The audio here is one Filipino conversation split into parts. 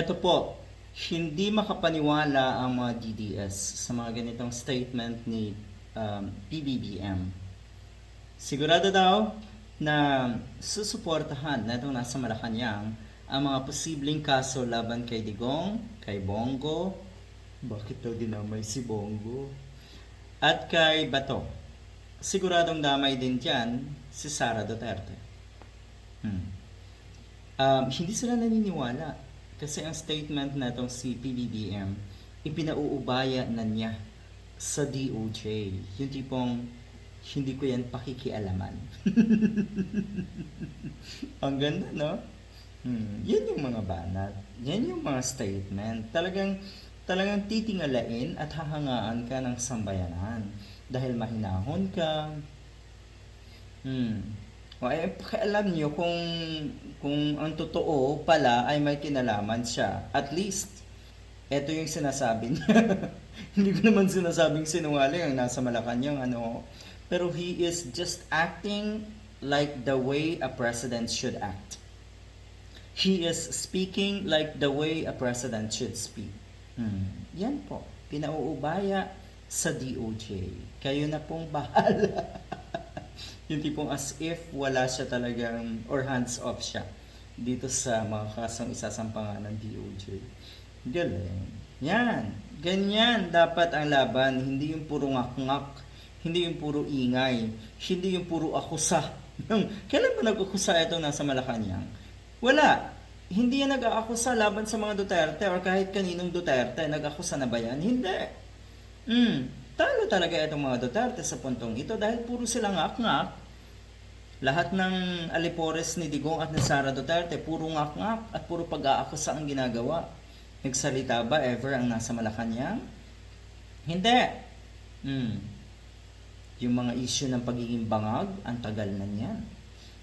Ito po, hindi makapaniwala ang mga DDS sa mga ganitong statement ni um, PBBM. Sigurado daw na susuportahan na itong nasa Malacanang ang mga posibleng kaso laban kay Digong, kay Bongo, bakit daw dinamay si Bongo, at kay Bato. Siguradong damay din dyan si Sara Duterte. Hmm. Um, hindi sila naniniwala kasi ang statement na itong si ipinauubaya na niya sa DOJ. Yung tipong, hindi ko yan pakikialaman. ang ganda, no? Hmm, yan yung mga banat. Yan yung mga statement. Talagang, talagang titingalain at hahangaan ka ng sambayanan. Dahil mahinahon ka. Hmm. O ay pakialam nyo kung, kung ang totoo pala ay may kinalaman siya. At least, eto yung sinasabi niya. Hindi ko naman sinasabing sinungaling ang nasa Malacanang ano. Pero he is just acting like the way a president should act. He is speaking like the way a president should speak. Hmm. Yan po, pinauubaya sa DOJ. Kayo na pong bahala. yung tipong as if wala siya talagang, or hands off siya dito sa mga kasong isasampangan ng DOJ. Galing. Yan. Ganyan dapat ang laban. Hindi yung puro ngak-ngak. Hindi yung puro ingay. Hindi yung puro akusa. Kailan ba nag-akusa ito nasa Malacanang? Wala. Hindi yan nag-aakusa laban sa mga Duterte or kahit kaninong Duterte. Nag-akusa na ba yan? Hindi. Hmm. Talo talaga itong mga Duterte sa puntong ito dahil puro sila ngak-ngak. Lahat ng alipores ni Digong at ni Sara Duterte, puro ngak-ngak at puro pag-aakusa ang ginagawa. Nagsalita ba ever ang nasa Malacanang? Hindi. Hmm. Yung mga issue ng pagiging bangag, ang tagal na niyan.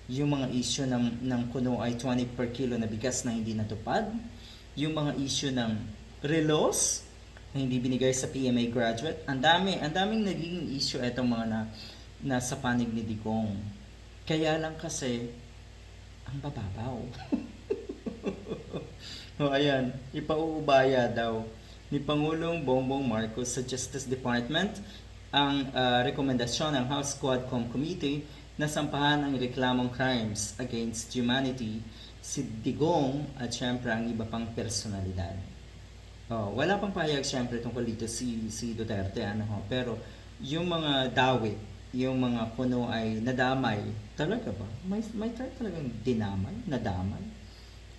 Yung mga issue ng, ng kuno ay 20 per kilo na bigas na hindi natupad. Yung mga issue ng relos na hindi binigay sa PMA graduate. Ang dami, ang daming nagiging issue itong mga na, nasa panig ni Digong. Kaya lang kasi, ang bababaw. o ayan, ipauubaya daw ni Pangulong Bongbong Marcos sa Justice Department ang ah, rekomendasyon ng House Quadcom Committee na sampahan ang reklamong crimes against humanity si Digong at syempre ang iba pang personalidad. Oh, wala pang pahayag syempre tungkol dito si si Duterte ano pero yung mga dawit, yung mga kuno ay nadamay. Talaga ba? May may try talagang dinamay, nadamay.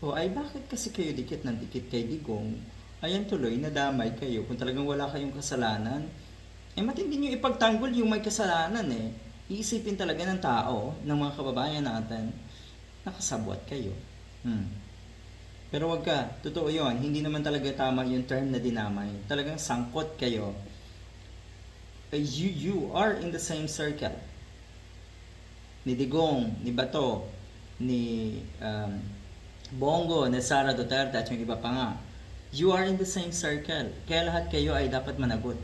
O ay bakit kasi kayo dikit ng dikit kay Digong? Ayan tuloy, nadamay kayo. Kung talagang wala kayong kasalanan, eh matindi nyo ipagtanggol yung may kasalanan eh. Iisipin talaga ng tao, ng mga kababayan natin, nakasabwat kayo. Hmm. Pero wag ka, totoo yon hindi naman talaga tama yung term na dinamay. Talagang sangkot kayo. You, you are in the same circle. Ni Digong, ni Bato, ni um, Bongo, ni Sara Duterte at yung iba pa nga. You are in the same circle. Kaya lahat kayo ay dapat managot.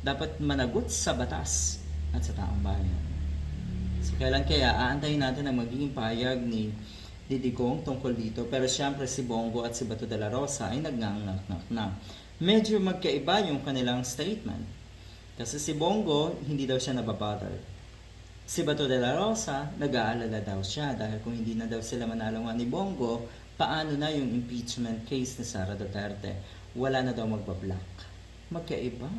Dapat managot sa batas at sa taong bayan. So kailan kaya aantayin natin ang magiging pahayag ni Didikong tungkol dito. Pero siyempre si Bongo at si Bato de la Rosa ay nagnganganak na. Medyo magkaiba yung kanilang statement. Kasi si Bongo, hindi daw siya nababother. Si Bato de la Rosa, nag-aalala daw siya dahil kung hindi na daw sila manalo nga ni Bongo, paano na yung impeachment case ni Sara Duterte? Wala na daw magbablock. Magkaiba.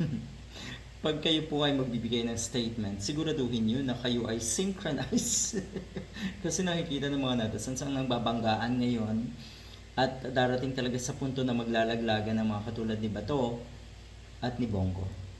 Pag kayo po ay magbibigay ng statement, siguraduhin nyo na kayo ay synchronized. Kasi nakikita ng mga netizens ang nagbabanggaan ngayon at darating talaga sa punto na maglalaglagan ng mga katulad ni Bato at ni Bongo.